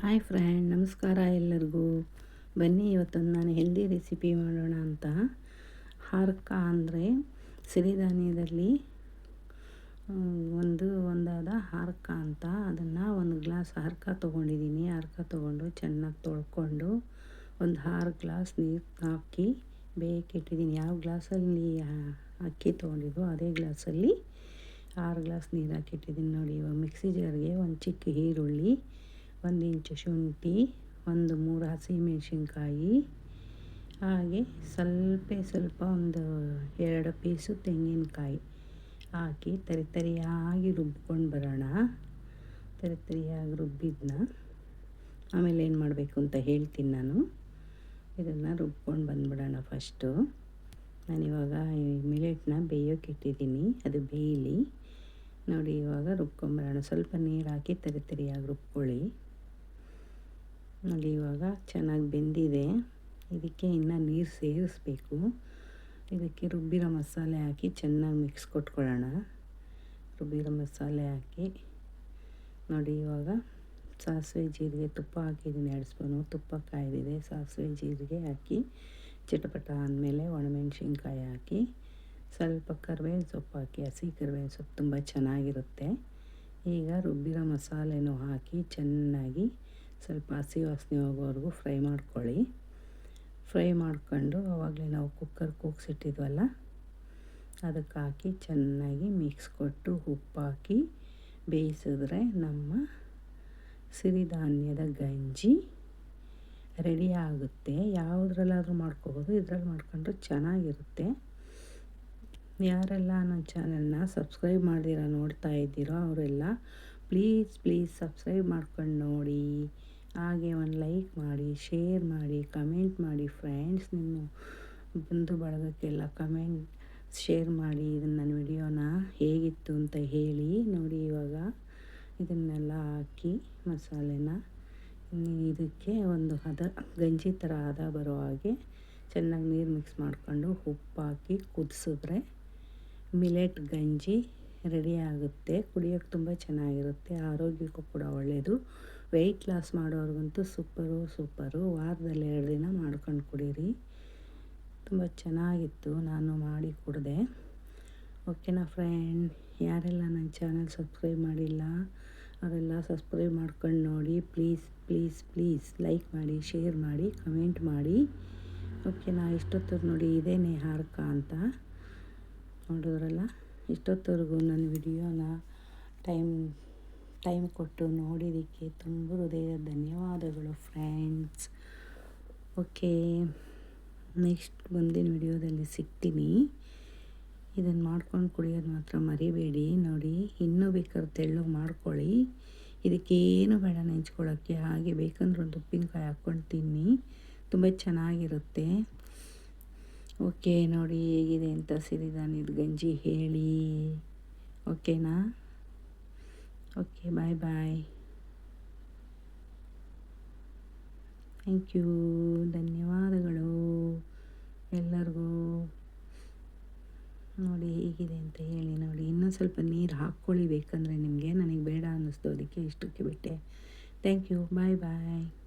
Hi friend, ನಮಸ್ಕಾರ ಎಲ್ಲರಿಗೂ. ಬನ್ನಿ ಇವತ್ತೊಂದು ನಾನು ಹೆಲ್ದಿ ರೆಸಿಪಿ ಮಾಡೋಣ ಅಂತ. ಹಾರ್ಕ ಅಂದರೆ ಸಿರಿಧಾನ್ಯದಲ್ಲಿ ಒಂದು ಒಂದಾದ ಹಾರ್ಕ ಅಂತ. ಅದನ್ನು ಒಂದು ಗ್ಲಾಸ್ ಹಾರ್ಕ ತೊಗೊಂಡಿದ್ದೀನಿ. ಹಾರ್ಕ ತೊಗೊಂಡು ಚೆನ್ನಾಗಿ ತೊಳ್ಕೊಂಡು ಒಂದು ಆರು ಗ್ಲಾಸ್ ನೀರು ಹಾಕಿ ಬೇಕಿಟ್ಟಿದ್ದೀನಿ ಯಾವ ಗ್ಲಾಸಲ್ಲಿ ಅಕ್ಕಿ ತೊಗೊಂಡಿದ್ದು ಅದೇ ಗ್ಲಾಸಲ್ಲಿ ಆರು ಗ್ಲಾಸ್ ನೀರು ಹಾಕಿಟ್ಟಿದ್ದೀನಿ ನೋಡಿ, ಇವಾಗ ಮಿಕ್ಸಿ ಜಾರ್ಗೆ ಒಂದು ಚಿಕ್ಕ ಈರುಳ್ಳಿ ಒಂದು ಇಂಚು ಶುಂಠಿ, ಒಂದು ಮೂರು ಹಸಿಮೆಣಸಿನ್ಕಾಯಿ, ಹಾಗೆ ಸ್ವಲ್ಪ ಸ್ವಲ್ಪ ಒಂದು ಎರಡು ಪೀಸು ತೆಂಗಿನಕಾಯಿ ಹಾಕಿ ತರಿ ತರಿಯಾಗಿ ರುಬ್ಕೊಂಡು ಬರೋಣ. ತರಿ ತರಿಯಾಗಿ ರುಬ್ಬಿದ್ನ ಆಮೇಲೆ ಏನು ಮಾಡಬೇಕು ಅಂತ ಹೇಳ್ತೀನಿ ನಾನು. ಇದನ್ನು ರುಬ್ಕೊಂಡು ಬಂದ್ಬಿಡೋಣ ಫಸ್ಟು ನಾನಿವಾಗ ಮಿಲೆಟ್ನ ಬೇಯೋಕೆ ಇಟ್ಟಿದ್ದೀನಿ, ಅದು ಬೇಯಲಿ. ನೋಡಿ ಇವಾಗ ರುಬ್ಕೊಂಬರೋಣ. ಸ್ವಲ್ಪ ನೀರು ಹಾಕಿ ತರಿ ತರಿಯಾಗಿ ರುಬ್ಕೊಳ್ಳಿ. ನೋಡಿ, ಇವಾಗ ಚೆನ್ನಾಗಿ ಬೆಂದಿದೆ. ಇದಕ್ಕೆ ಇನ್ನು ನೀರು ಸೇರಿಸ್ಬೇಕು. ಇದಕ್ಕೆ ರುಬ್ಬಿರೋ ಮಸಾಲೆ ಹಾಕಿ ಚೆನ್ನಾಗಿ ಮಿಕ್ಸ್ ಕೊಟ್ಕೊಳ್ಳೋಣ. ರುಬ್ಬಿರೋ ಮಸಾಲೆ ಹಾಕಿ. ನೋಡಿ, ಇವಾಗ ಸಾಸಿವೆ ಜೀರಿಗೆ ತುಪ್ಪ ಹಾಕಿದ್ದೀನಿ, ಎರಡು ಸ್ಪೂನು. ತುಪ್ಪ ಕಾಯ್ದಿದೆ, ಸಾಸಿವೆ ಜೀರಿಗೆ ಹಾಕಿ, ಚಿಟಪಟ ಆದಮೇಲೆ ಒಣಮೆಣ್ಸಿನ್ಕಾಯಿ ಹಾಕಿ, ಸ್ವಲ್ಪ ಕರ್ಬೇವಿನ ಸೊಪ್ಪು ಹಾಕಿ, ಹಸಿ ಕರ್ಬೇವಿನ ಸೊಪ್ಪು, ತುಂಬ ಚೆನ್ನಾಗಿರುತ್ತೆ. ಈಗ ರುಬ್ಬಿರೋ ಮಸಾಲೆನೂ ಹಾಕಿ ಚೆನ್ನಾಗಿ ಸ್ವಲ್ಪ ಹಸಿ ವಾಸನೆ ಹೋಗೋವರೆಗೂ ಫ್ರೈ ಮಾಡ್ಕೊಳ್ಳಿ. ಫ್ರೈ ಮಾಡ್ಕೊಂಡು ಆವಾಗಲೇ ನಾವು ಕುಕ್ಕರ್ ಕೂಗ್ಸಿಟ್ಟಿದ್ವಲ್ಲ, ಅದಕ್ಕೆ ಹಾಕಿ ಚೆನ್ನಾಗಿ ಮಿಕ್ಸ್ ಕೊಟ್ಟು ಉಪ್ಪು ಹಾಕಿ ಬೇಯಿಸಿದ್ರೆ ನಮ್ಮ ಸಿರಿಧಾನ್ಯದ ಗಂಜಿ ರೆಡಿ ಆಗುತ್ತೆ. ಯಾವುದ್ರಲ್ಲಾದರೂ ಮಾಡ್ಕೋಬೋದು, ಇದ್ರಲ್ಲಿ ಮಾಡ್ಕೊಂಡ್ರೆ ಚೆನ್ನಾಗಿರುತ್ತೆ. ಯಾರೆಲ್ಲ ನನ್ನ ಚಾನಲ್ನ ಸಬ್ಸ್ಕ್ರೈಬ್ ಮಾಡಿದಿರ ನೋಡ್ತಾ ಇದ್ದೀರೋ ಅವರೆಲ್ಲ ಪ್ಲೀಸ್ ಪ್ಲೀಸ್ ಸಬ್ಸ್ಕ್ರೈಬ್ ಮಾಡ್ಕೊಂಡು ನೋಡಿ. ಹಾಗೆ ಒಂದು ಲೈಕ್ ಮಾಡಿ, ಶೇರ್ ಮಾಡಿ, ಕಮೆಂಟ್ ಮಾಡಿ ಫ್ರೆಂಡ್ಸ್, ನಿಮ್ಮ ಬಂಧು ಬಳಗಕ್ಕೆಲ್ಲ ಕಮೆಂಟ್, ಶೇರ್ ಮಾಡಿ ಇದನ್ನು ನನ್ನ ವಿಡಿಯೋನ ಹೇಗಿತ್ತು ಅಂತ ಹೇಳಿ. ನೋಡಿ ಇವಾಗ ಇದನ್ನೆಲ್ಲ ಹಾಕಿ ಮಸಾಲೆನ. ಇದಕ್ಕೆ ಒಂದು ಹದ, ಗಂಜಿ ಥರ ಹದ ಬರೋ ಹಾಗೆ ಚೆನ್ನಾಗಿ ನೀರು ಮಿಕ್ಸ್ ಮಾಡಿಕೊಂಡು ಉಪ್ಪು ಹಾಕಿ ಕುದಿಸಿದ್ರೆ ಮಿಲೆಟ್ ಗಂಜಿ ರೆಡಿ ಆಗುತ್ತೆ. ಕುಡಿಯೋಕ್ಕೆ ತುಂಬ ಚೆನ್ನಾಗಿರುತ್ತೆ. ಆರೋಗ್ಯಕ್ಕೂ ಕೂಡ ಒಳ್ಳೆಯದು ವೆಯ್ಟ್ ಲಾಸ್ ಮಾಡೋರಿಗಂತೂ ಸೂಪರು ಸೂಪರು ವಾರದಲ್ಲಿ ಎರಡು ದಿನ ಮಾಡ್ಕೊಂಡು ಕುಡೀರಿ. ತುಂಬ ಚೆನ್ನಾಗಿತ್ತು. ನಾನು ಮಾಡಿ ಕುಡಿದೆ. ಓಕೆನಾ ಫ್ರೆಂಡ್ ಯಾರೆಲ್ಲ ನನ್ನ ಚಾನಲ್ ಸಬ್ಸ್ಕ್ರೈಬ್ ಮಾಡಿಲ್ಲ, ಅವರೆಲ್ಲ ಸಬ್ಸ್ಕ್ರೈಬ್ ಮಾಡ್ಕೊಂಡು ನೋಡಿ. ಪ್ಲೀಸ್ ಪ್ಲೀಸ್ ಪ್ಲೀಸ್ ಲೈಕ್ ಮಾಡಿ ಶೇರ್ ಮಾಡಿ ಕಮೆಂಟ್ ಮಾಡಿ. ಓಕೆನಾ ಇಷ್ಟೊತ್ತವ್ರು ನೋಡಿ ಇದೇನೇ ಹಾರ್ಕ ಅಂತ. ನೋಡಿದ್ರಲ್ಲ? ಇಷ್ಟೊತ್ತವರೆಗೂ ನನ್ನ ವಿಡಿಯೋನ ಟೈಮ್ ಟೈಮ್ ಕೊಟ್ಟು ನೋಡಿದ್ದಕ್ಕೆ ತುಂಬ ಹೃದಯದ ಧನ್ಯವಾದಗಳು ಫ್ರೆಂಡ್ಸ್ ಓಕೆ ನೆಕ್ಸ್ಟ್ ಮುಂದಿನ ವಿಡಿಯೋದಲ್ಲಿ ಸಿಗ್ತೀನಿ. ಇದನ್ನು ಮಾಡ್ಕೊಂಡು ಕುಡಿಯೋದು ಮಾತ್ರ ಮರಿಬೇಡಿ. ನೋಡಿ, ಇನ್ನೂ ಬೇಕಾದ್ರೆ ತೆಳ್ಳಗೆ ಮಾಡ್ಕೊಳ್ಳಿ. ಇದಕ್ಕೇನು ಬೇಡ ನೆಂಚ್ಕೊಳ್ಳೋಕ್ಕೆ ಹಾಗೆ ಬೇಕಂದ್ರೆ ಒಂದು ಉಪ್ಪಿನಕಾಯಿ ಹಾಕ್ಕೊಂಡು ತಿನ್ನಿ. ತುಂಬ ಚೆನ್ನಾಗಿರುತ್ತೆ. ಓಕೆ ನೋಡಿ ಹೇಗಿದೆ ಅಂತ ಸಿರಿಧಾನ್ಯದ ಗಂಜಿ ಹೇಳಿ. ಓಕೆನಾ okay bye bye thank you ಧನ್ಯವಾದಗಳು. ಎಲ್ಲರಿಗೂ. ನೋಡಿ ಹೇಗಿದೆ ಅಂತ ಹೇಳಿ ನೋಡಿ ಇನ್ನೂ ಸ್ವಲ್ಪ ನೀರು ಹಾಕ್ಕೊಳ್ಳಿ ಬೇಕಂದರೆ ನಿಮಗೆ. ನನಗೆ ಬೇಡ ಅನ್ನಿಸ್ತು, ಅದಕ್ಕೆ ಇಷ್ಟಕ್ಕೆ ಬಿಟ್ಟೆ. Thank you bye bye